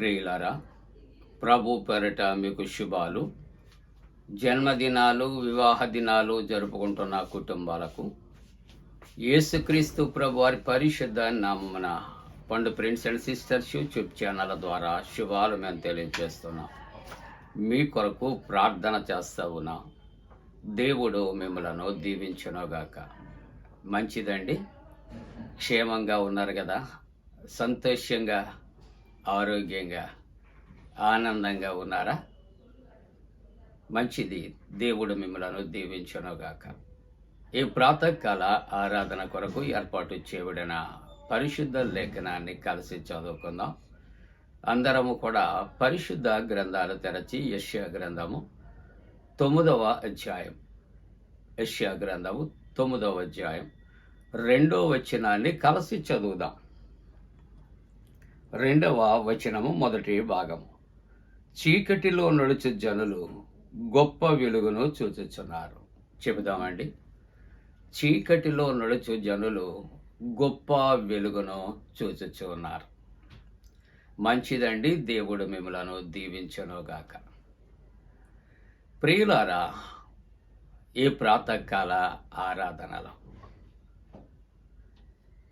ప్రియులారా ప్రభు పేరిట మీకు శుభాలు. జన్మదినాలు వివాహ దినాలు జరుపుకుంటున్న కుటుంబాలకు యేసుక్రీస్తు ప్రభు వారి పరిశుద్ధ నామమున పండు friends and sisters YouTube channel ద్వారా శుభాలు మేము తెలియజేస్తున్నాం. మీ కొరకు ప్రార్థన చేస్తా ఉన్నాం దేవుడు మిమ్మలను దీవించునుగాక. మంచిదండి. క్షేమంగా ఉన్నారు కదా. సంతోషంగా ఆరోగ్యంగా ఆనందంగా ఉన్నారా? మంచిది. దేవుడు మిమ్మలను దీవించనుగాక. ఈ ప్రాతకాల ఆరాధన కొరకు ఏర్పాటు చేయబడిన పరిశుద్ధ లేఖనాన్ని కలిసి చదువుకుందాం. అందరము కూడా పరిశుద్ధ గ్రంథాలు తెరచి యష్యా గ్రంథము తొమ్మిదవ అధ్యాయం. యష్యా గ్రంథము తొమ్మిదవ అధ్యాయం. రెండో వచనాన్ని కలిసి చదువుదాం. రెండవ వచనము మొదటి భాగము. చీకటిలో నడుచు జనులు గొప్ప వెలుగును చూచుచున్నారు. చెబుదామండి. చీకటిలో నడుచు జనులు గొప్ప వెలుగును చూచుచున్నారు. మంచిదండి దేవుడు మిమ్మలను దీవించనుగాక. ప్రియులారా ఈ ప్రాతకాల ఆరాధనలో.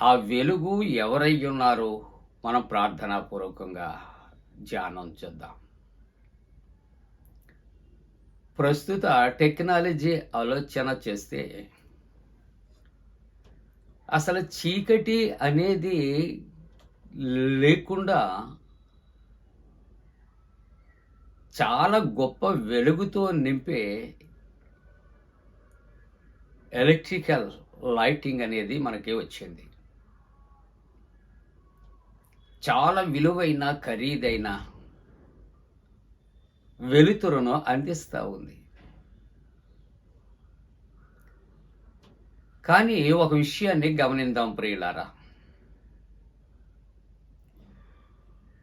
ఆ వెలుగు ఎవరై ఉన్నారో? మనం ప్రార్థనాపూర్వకంగా ధ్యానం చేద్దాం. ప్రస్తుత టెక్నాలజీ ఆలోచన చేస్తే అసలు చీకటి అనేది లేకుండా చాలా గొప్ప వెలుగుతో నింపే ఎలక్ట్రికల్ లైటింగ్ అనేది మనకి వచ్చింది. చాలా విలువైన ఖరీదైన వెలుతురును అందిస్తూ ఉంది. కానీ ఒక విషయాన్ని గమనిద్దాం ప్రియులారా.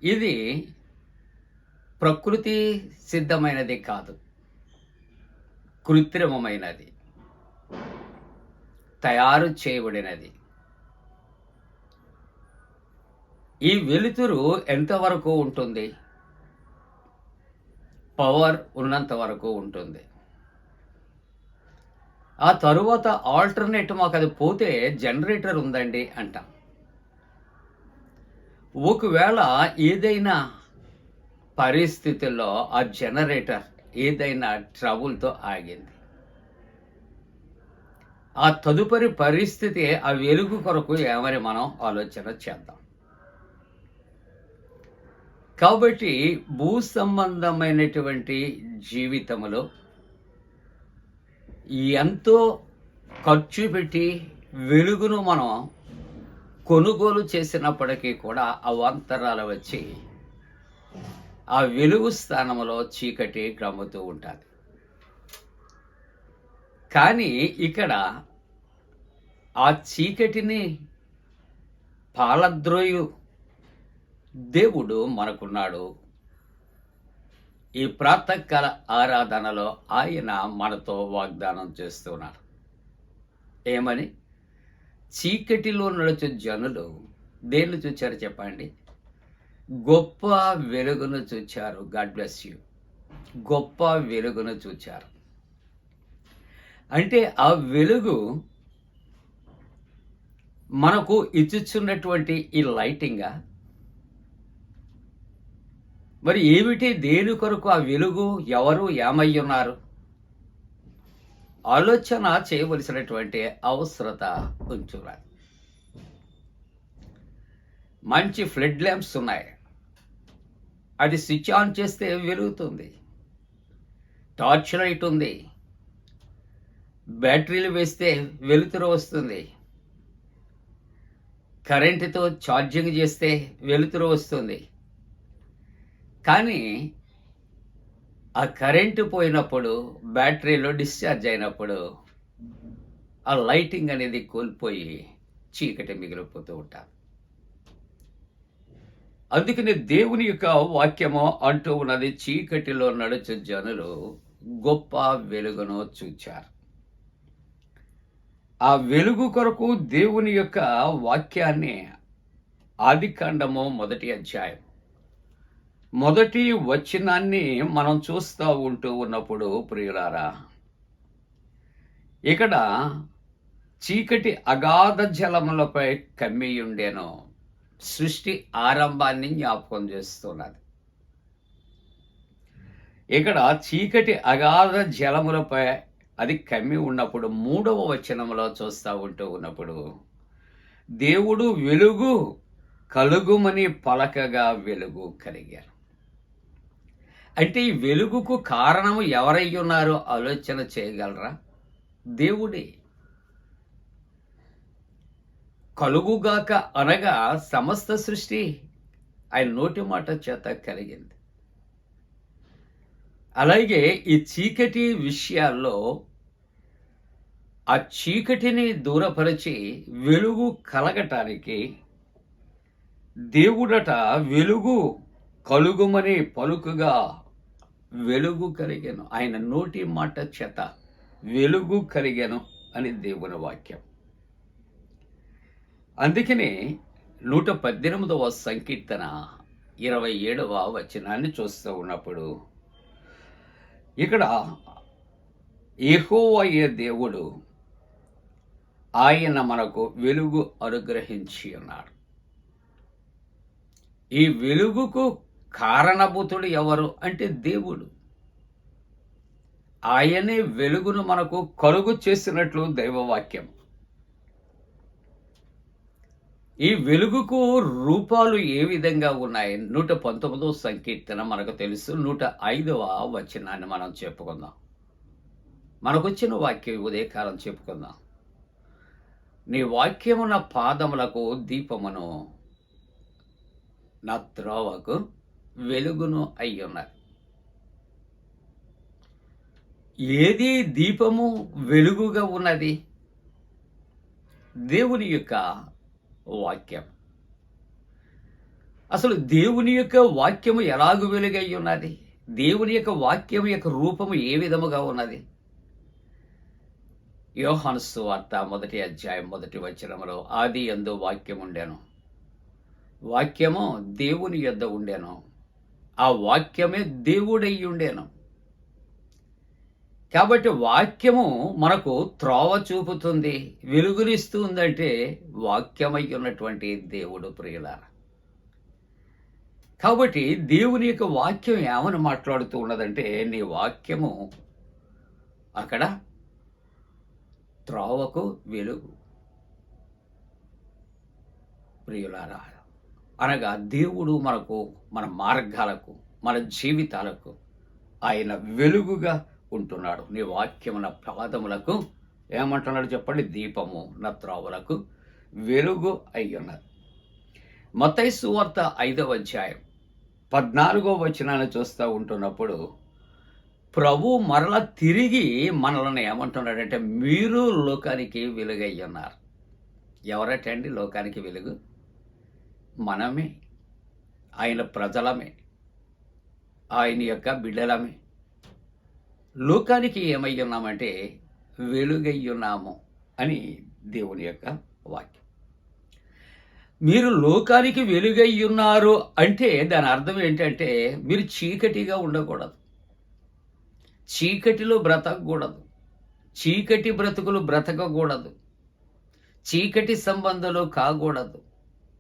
ఇది ప్రకృతి సిద్ధమైనది కాదు కృత్రిమమైనది తయారు చేయబడినది. ఈ వెలుతురు ఎంతవరకు ఉంటుంది? పవర్ ఉన్నంత వరకు ఉంటుంది. ఆ తరువాత ఆల్టర్నేట్ మాకు అది పోతే జనరేటర్ ఉందండి అంటాం. ఒకవేళ ఏదైనా పరిస్థితుల్లో ఆ జనరేటర్ ఏదైనా ట్రబుల్తో ఆగింది. ఆ తదుపరి పరిస్థితి ఆ వెలుగు కొరకు ఏమని మనం ఆలోచన చేద్దాం. కాబట్టి భూ సంబంధమైనటువంటి జీవితంలో ఎంతో ఖర్చు పెట్టి వెలుగును మనం కొనుగోలు చేసినప్పటికీ కూడా అవాంతరాలు వచ్చి ఆ వెలుగు స్థానంలో చీకటి గ్రమ్ముతూ ఉంటుంది. కానీ ఇక్కడ ఆ చీకటిని పాలద్రోయు దేవుడు మనకున్నాడు. ఈ ప్రాతకాల ఆరాధనలో ఆయన మనతో వాగ్దానం చేస్తున్నారు ఏమని? చీకటిలో నడుచు జనులు దేన్ని చూచారు చెప్పండి? గొప్ప వెలుగును చూచారు. God bless you. గొప్ప వెలుగును చూచారు. అంటే ఆ వెలుగు మనకు ఇచ్చుచున్నటువంటి ఈ లైటింగా మరి ఏమిటి దేని కొరకు ఆ వెలుగు? ఎవరు ఏమై ఉన్నారు ఆలోచన చేయవలసినటువంటి అవసరత ఉంచున్నారు మంచి ఫ్లడ్ ల్యాంప్స్ ఉన్నాయి. అది స్విచ్ ఆన్ చేస్తే వెలుగుతుంది. టార్చ్ లైట్ ఉంది. బ్యాటరీలు వేస్తే వెలుతురు వస్తుంది. కరెంటుతో ఛార్జింగ్ చేస్తే వెలుతురు వస్తుంది. కానీ ఆ కరెంటు పోయినప్పుడు బ్యాటరీలో డిశ్చార్జ్ అయినప్పుడు ఆ లైటింగ్ అనేది కోల్పోయి చీకటి మిగిలిపోతూ ఉంటారు అందుకనే దేవుని యొక్క వాక్యము అంటూ ఉన్నది చీకటిలో నడుచు జనులు గొప్ప వెలుగును చూచారు. ఆ వెలుగు కొరకు దేవుని యొక్క వాక్యాన్ని ఆదికాండము మొదటి అధ్యాయం మొదటి వచనాన్ని మనం చూస్తూ ఉంటూ ఉన్నప్పుడు ప్రియురారా ఇక్కడ చీకటి అగాధ జలములపై కమ్మి ఉండేను. సృష్టి ఆరంభాన్ని జ్ఞాపకం చేస్తున్నది. ఇక్కడ చీకటి అగాధ జలములపై అది కమ్మి ఉన్నప్పుడు మూడవ వచనంలో చూస్తూ ఉంటూ ఉన్నప్పుడు దేవుడు వెలుగు కలుగుమని పలకగా వెలుగు కలిగారు. అంటే ఈ వెలుగుకు కారణము ఎవరై ఉన్నారో ఆలోచన చేయగలరా? దేవుడే. కలుగుగాక అనగా సమస్త సృష్టి ఆయన నోటి మాట చేత కలిగింది. అలాగే ఈ చీకటి విషయాల్లో ఆ చీకటిని దూరపరిచి వెలుగు కలగటానికి దేవుడట వెలుగు కలుగుమని పలుకుగా వెలుగు కలిగాను. ఆయన నోటి మాట చేత వెలుగు కలిగాను అని దేవుని వాక్యం. అందుకనే నూట పద్దెనిమిదవ సంకీర్తన ఇరవై ఏడవ వచనాన్ని చూస్తూ ఉన్నప్పుడు ఇక్కడ ఏహోవయ్య దేవుడు ఆయన మనకు వెలుగు అనుగ్రహించి ఉన్నాడు. ఈ వెలుగుకు కారణభూతుడు ఎవరు అంటే దేవుడు. ఆయనే వెలుగును మనకు కలుగు చేసినట్లు దైవవాక్యం. ఈ వెలుగుకు రూపాలు ఏ విధంగా ఉన్నాయి? నూట పంతొమ్మిదో సంకీర్తన మనకు తెలుసు. నూట ఐదవ వచనాన్ని మనం చెప్పుకుందాం. మనకొచ్చిన వాక్యం ఉదయకాలం చెప్పుకుందాం. నీ వాక్యము నా పాదములకు దీపమును నా త్రోవకు వెలుగును అయ్యున్నది. ఏది దీపము వెలుగుగా ఉన్నది? దేవుని యొక్క వాక్యం. అసలు దేవుని యొక్క వాక్యము ఎలాగు వెలుగై ఉన్నది? దేవుని యొక్క వాక్యం యొక్క రూపము ఏ విధముగా ఉన్నది? యోహాను వార్త మొదటి అధ్యాయం మొదటి వచనంలో ఆది ఎందు వాక్యం ఉండెను వాక్యము దేవుని యొద్ద ఉండెను. ఆ వాక్యమే దేవుడై కాబట్టి వాక్యము మనకు త్రోవ చూపుతుంది వెలుగునిస్తుందంటే వాక్యమై ఉన్నటువంటి దేవుడు ప్రియులార. కాబట్టి దేవుని యొక్క వాక్యం ఏమని మాట్లాడుతూ ఉన్నదంటే నీ వాక్యము అక్కడ త్రోవకు వెలుగు. ప్రియులారా అనగా దేవుడు మనకు మన మార్గాలకు మన జీవితాలకు ఆయన వెలుగుగా ఉంటున్నాడు. నీ వాక్యమున పాదములకు ఏమంటున్నాడు చెప్పండి? దీపము నా త్రోవలకు వెలుగు అయ్యున్నది. మతై సువార్త ఐదవ అధ్యాయం పద్నాలుగో వచనాన్ని చూస్తూ ఉంటున్నప్పుడు ప్రభు మరల తిరిగి మనల్ని ఏమంటున్నాడంటే మీరు లోకానికి వెలుగయ్యున్నారు. ఉన్నారు ఎవరటండి లోకానికి వెలుగు? మనమే ఆయన ప్రజలమే ఆయన యొక్క బిడ్డలమే. లోకానికి ఏమై ఉన్నామంటే వెలుగై ఉన్నాము అని దేవుని యొక్క వాక్యం. మీరు లోకానికి వెలుగై ఉన్నారు అంటే దాని అర్థం ఏంటంటే మీరు చీకటిగా ఉండకూడదు. చీకటిలో బ్రతకకూడదు. చీకటి బ్రతుకులు బ్రతకకూడదు. చీకటి సంబంధాలు కాకూడదు.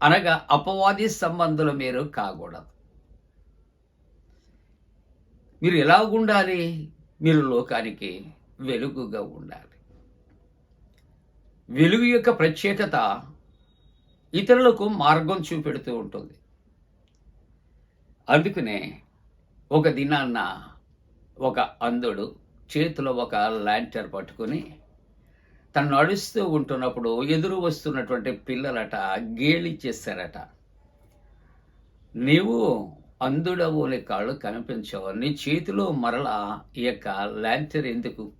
అనగా అపవాది సంబంధులు మీరు కాకూడదు. మీరు ఎలా ఉండాలి? మీరు లోకానికి వెలుగుగా ఉండాలి. వెలుగు యొక్క ప్రత్యేకత ఇతరులకు మార్గం చూపెడుతూ ఉంటుంది. అందుకనే ఒక దినాన్న ఒక అంధుడు చేతిలో ఒక ల్యాంటర్ పట్టుకుని తను నడుస్తూ ఉంటున్నప్పుడు ఎదురు వస్తున్నటువంటి పిల్లలట గేలిచ్చేస్తారట నీవు అందుడవు నీ కాళ్ళు కనిపించవు నీ చేతిలో మరలా ఈ యొక్క ల్యాంటర్ ఎందుకు?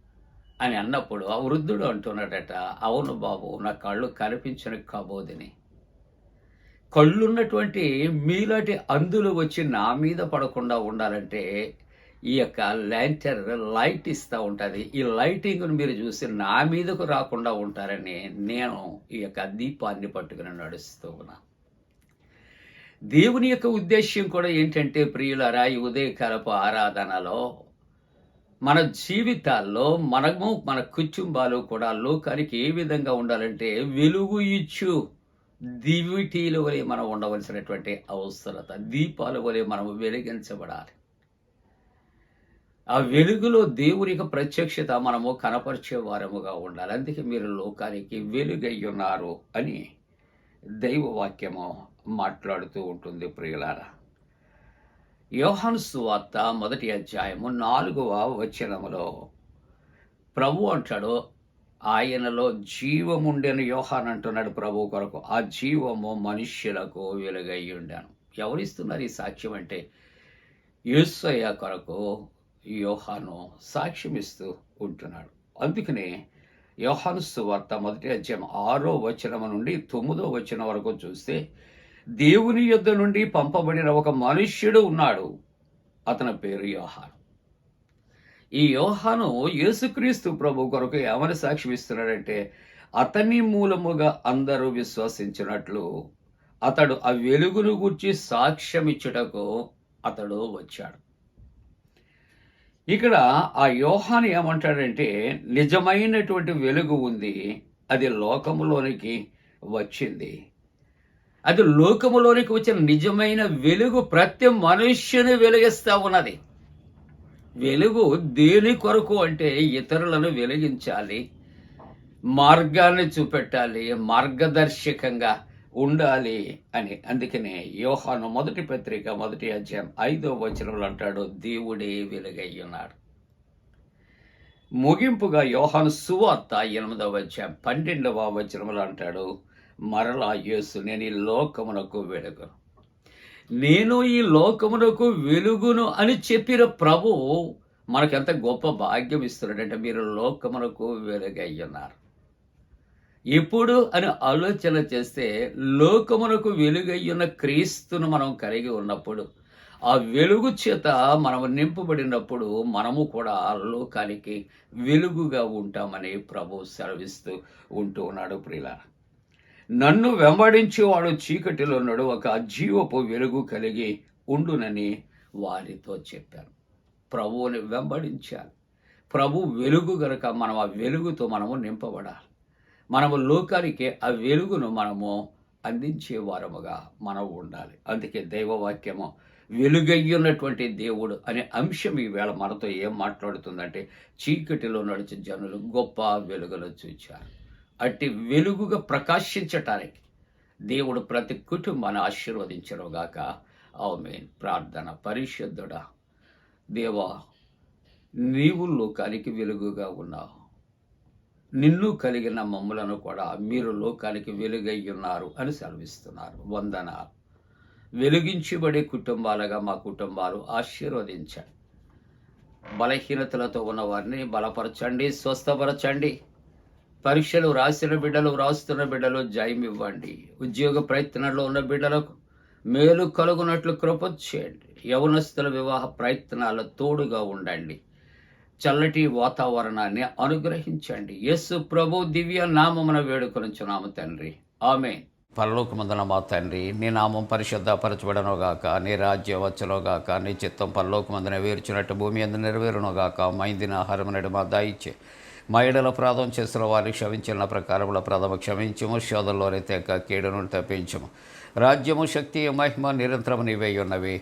అని అన్నప్పుడు ఆ వృద్ధుడు అంటున్నాడట అవును బాబు నా కళ్ళు కనిపించని కాబోదని. కళ్ళున్నటువంటి మీలాంటి అందులు వచ్చి నా మీద పడకుండా ఉండాలంటే ఈ యొక్క ల్యాంటర్ లైట్ ఇస్తూ ఉంటుంది. ఈ లైటింగ్ను మీరు చూసి నా మీదకు రాకుండా ఉంటారని నేను ఈ యొక్క దీపాన్ని పట్టుకుని నడుస్తూ ఉన్నా దేవుని యొక్క ఉద్దేశ్యం కూడా ఏంటంటే ప్రియులరా ఈ ఉదయకాలపు ఆరాధనలో మన జీవితాల్లో మనము మన కుటుంబాలు కూడా లోకానికి ఏ విధంగా ఉండాలంటే వెలుగు ఇచ్చు. దివిటీల వలె మనం ఉండవలసినటువంటి అవసరత దీపాల వలె మనం వెలిగించబడాలి. ఆ వెలుగులో దేవుని యొక్క ప్రత్యక్షత మనము కనపరిచే వారముగా ఉండాలి. అందుకే మీరు లోకానికి వెలుగై ఉన్నారు అని దైవవాక్యము మాట్లాడుతూ ఉంటుంది ప్రియులారా. యోహాను సువార్త మొదటి అధ్యాయము నాలుగవ వచనములో ప్రభు అంటాడు ఆయనలో జీవముండెను యోహాన్ అంటున్నాడు ప్రభు కొరకు. ఆ జీవము మనుష్యులకు వెలుగై ఉండాను ఎవరిస్తున్నారు ఈ సాక్ష్యం అంటే యేసయ్య కొరకు యోహాను సాక్ష్యమిస్తూ ఉంటున్నాడు. అందుకనే యోహాను సువార్త మొదటి అధ్యాయం ఆరో వచనం నుండి తొమ్మిదో వచనం వరకు చూస్తే దేవుని యొద్ద నుండి పంపబడిన ఒక మనుష్యుడు ఉన్నాడు. అతని పేరు యోహాను. ఈ యోహాను యేసుక్రీస్తు ప్రభు కొరకు ఏమని సాక్ష్యం ఇస్తున్నాడంటే అతని మూలముగా అందరూ విశ్వసించినట్లు అతడు ఆ వెలుగును గూర్చి సాక్ష్యం ఇచ్చుటకు అతడు వచ్చాడు. ఇక్కడ ఆ యోహాన్ ఏమంటాడంటే నిజమైనటువంటి వెలుగు ఉంది. అది లోకములోనికి వచ్చింది. అది లోకములోనికి వచ్చిన నిజమైన వెలుగు ప్రతి మనుష్యుని వెలిగిస్తా ఉన్నది. వెలుగు దేని కొరకు అంటే ఇతరులను వెలిగించాలి మార్గాన్ని చూపెట్టాలి మార్గదర్శకంగా ఉండాలి అని. అందుకనే యోహాను మొదటి పత్రిక మొదటి అధ్యాయం ఐదో వచనంలో అంటాడు దేవుడే వెలుగై ఉన్నాడు ముగింపుగా యోహాను సువార్త ఎనిమిదవ అధ్యాయం పన్నెండవ వచనంలో అంటాడు మరలా యేసు నేను ఈ లోకమునకు వెలుగు నేను ఈ లోకమునకు వెలుగును అని చెప్పిన ప్రభు మనకెంత గొప్ప భాగ్యం ఇస్తున్నాడంటే మీరు లోకమునకు వెలుగై ఉన్నారు ఎప్పుడు అని ఆలోచన చేస్తే లోకమునకు వెలుగయ్యున్న క్రీస్తును మనం కలిగి ఉన్నప్పుడు ఆ వెలుగు చేత మనము నింపబడినప్పుడు మనము కూడా ఆ లోకానికి వెలుగుగా ఉంటామని ప్రభు సెలవిస్తూ ఉంటూ ఉన్నాడు ప్రియుల నన్ను వెంబడించేవాడు చీకటిలో ఉన్నాడు ఒక జీవపు వెలుగు కలిగి ఉండునని వారితో చెప్పాను. ప్రభువుని వెంబడించాలి. ప్రభు వెలుగు గనక మనం ఆ వెలుగుతో మనము నింపబడాలి. మనము లోకానికి ఆ వెలుగును మనము అందించే వారముగా మనం ఉండాలి. అందుకే దైవవాక్యము వెలుగయ్యున్నటువంటి దేవుడు అనే అంశం ఈవేళ మనతో ఏం మాట్లాడుతుందంటే చీకటిలో నడిచే జనులు గొప్ప వెలుగులో చూచారు. అట్టి వెలుగుగా ప్రకాశించటానికి దేవుడు ప్రతి కుటుంబాన్ని ఆశీర్వదించరుగాక ఆమెన్. ప్రార్థన పరిశుద్ధుడా దేవా నీవు లోకానికి వెలుగుగా ఉన్నావు. నిన్ను కలిగిన మమ్ములను కూడా మీరు లోకానికి వెలుగై ఉన్నారు అని సెలవిస్తున్నారు. వందనాలు వెలిగించబడే కుటుంబాలుగా మా కుటుంబాలు ఆశీర్వదించండి. బలహీనతలతో ఉన్న వారిని బలపరచండి స్వస్థపరచండి. పరీక్షలు రాసిన బిడ్డలు రాస్తున్న బిడ్డలు జయం ఇవ్వండి. ఉద్యోగ ప్రయత్నంలో ఉన్న బిడ్డలకు మేలు కలుగునట్లు కృప చేయండి. యవనస్తుల వివాహ ప్రయత్నాల తోడుగా ఉండండి. చల్లటి వాతావరణాన్ని అనుగ్రహించండి. యేసు ప్రభు దివ్య నామమున వేడుకొనుచున్నాము తండ్రి. ఆమె పరలోకమందున మా తండ్రి నీ నామం పరిశుద్ధపరచబడనుగాక నీ రాజ్యం వచ్చునుగాక నీ చిత్తం పరలోకమందున వేర్చినట్టు భూమి అందు నెరవేరునుగాక మైందిన ఆహారం నడు మా దాయిచ్చే. మా ఎడల ప్రాధం చేసిన వారిని క్షమించిన ప్రకారముల ప్రథమ క్షమించము శోధంలోనే తెక్క కీడును తప్పించము. రాజ్యము శక్తి మహిమ నిరంతరము నీవై ఉన్నవి.